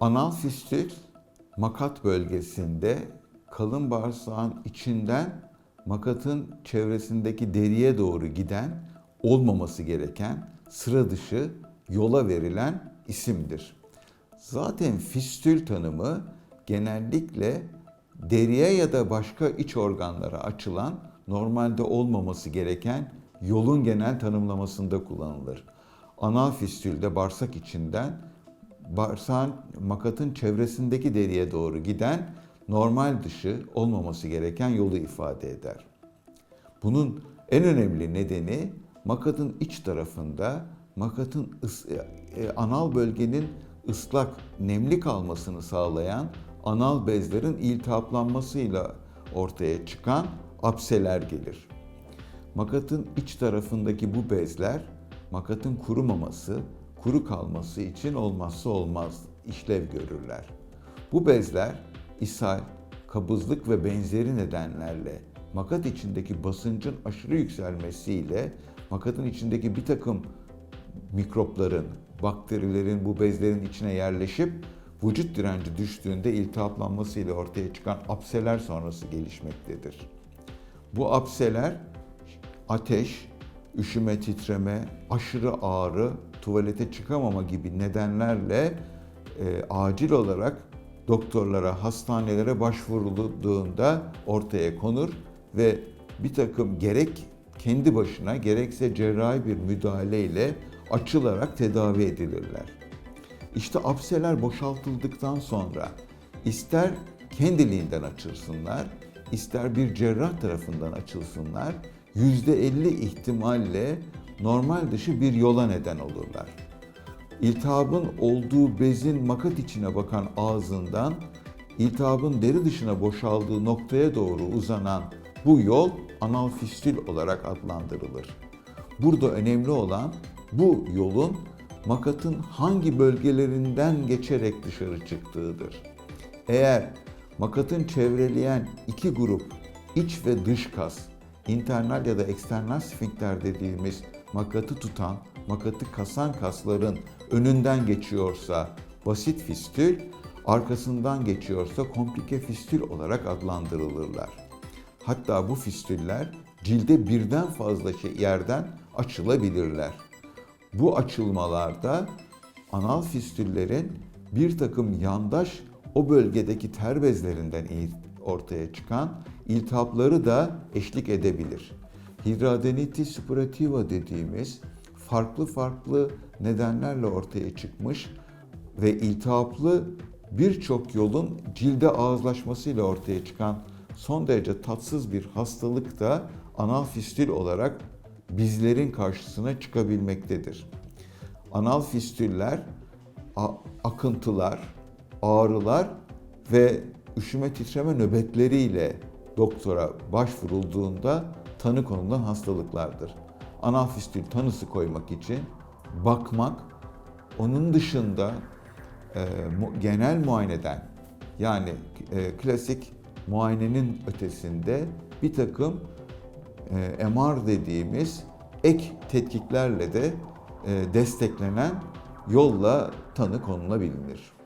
Anal fistül makat bölgesinde kalın bağırsağın içinden makatın çevresindeki deriye doğru giden olmaması gereken sıra dışı yola verilen isimdir. Zaten fistül tanımı genellikle deriye ya da başka iç organlara açılan normalde olmaması gereken yolun genel tanımlamasında kullanılır. Anal fistülde bağırsak içinden bağırsağın makatın çevresindeki deriye doğru giden normal dışı olmaması gereken yolu ifade eder. Bunun en önemli nedeni makatın iç tarafında makatın ıs- e, anal bölgenin ıslak, nemli kalmasını sağlayan anal bezlerin iltihaplanmasıyla ortaya çıkan apseler gelir. Makatın iç tarafındaki bu bezler makatın kurumaması, kuru kalması için olmazsa olmaz işlev görürler. Bu bezler ishal, kabızlık ve benzeri nedenlerle makat içindeki basıncın aşırı yükselmesiyle makatın içindeki bir takım mikropların, bakterilerin bu bezlerin içine yerleşip vücut direnci düştüğünde iltihaplanmasıyla ortaya çıkan apseler sonrası gelişmektedir. Bu apseler ateş, üşüme, titreme, aşırı ağrı, tuvalete çıkamama gibi nedenlerle e, acil olarak doktorlara, hastanelere başvurulduğunda ortaya konur ve bir takım gerek kendi başına gerekse cerrahi bir müdahaleyle açılarak tedavi edilirler. İşte apseler boşaltıldıktan sonra ister kendiliğinden açılsınlar, ister bir cerrah tarafından açılsınlar, %50 ihtimalle normal dışı bir yola neden olurlar. İltihabın olduğu bezin makat içine bakan ağzından iltihabın deri dışına boşaldığı noktaya doğru uzanan bu yol anal fistül olarak adlandırılır. Burada önemli olan bu yolun makatın hangi bölgelerinden geçerek dışarı çıktığıdır. Eğer makatın çevreleyen iki grup iç ve dış kas, internal ya da eksternal sfinkter dediğimiz makatı tutan, makatı kasan kasların önünden geçiyorsa basit fistül, arkasından geçiyorsa komplike fistül olarak adlandırılırlar. Hatta bu fistüller cilde birden fazla şey yerden açılabilirler. Bu açılmalarda anal fistüllerin bir takım yandaş o bölgedeki ter bezlerinden ortaya çıkan iltihapları da eşlik edebilir. Hidradenitis suppurativa dediğimiz farklı farklı nedenlerle ortaya çıkmış ve iltihaplı birçok yolun cilde ağızlaşmasıyla ortaya çıkan son derece tatsız bir hastalık da anal fistül olarak bizlerin karşısına çıkabilmektedir. Anal fistüller akıntılar, ağrılar ve üşüme titreme nöbetleriyle doktora başvurulduğunda tanı konulan hastalıklardır. Anal fistül tanısı koymak için bakmak, onun dışında e, genel muayeneden yani e, klasik muayenenin ötesinde bir takım e, MR dediğimiz ek tetkiklerle de e, desteklenen yolla tanı konulabilir.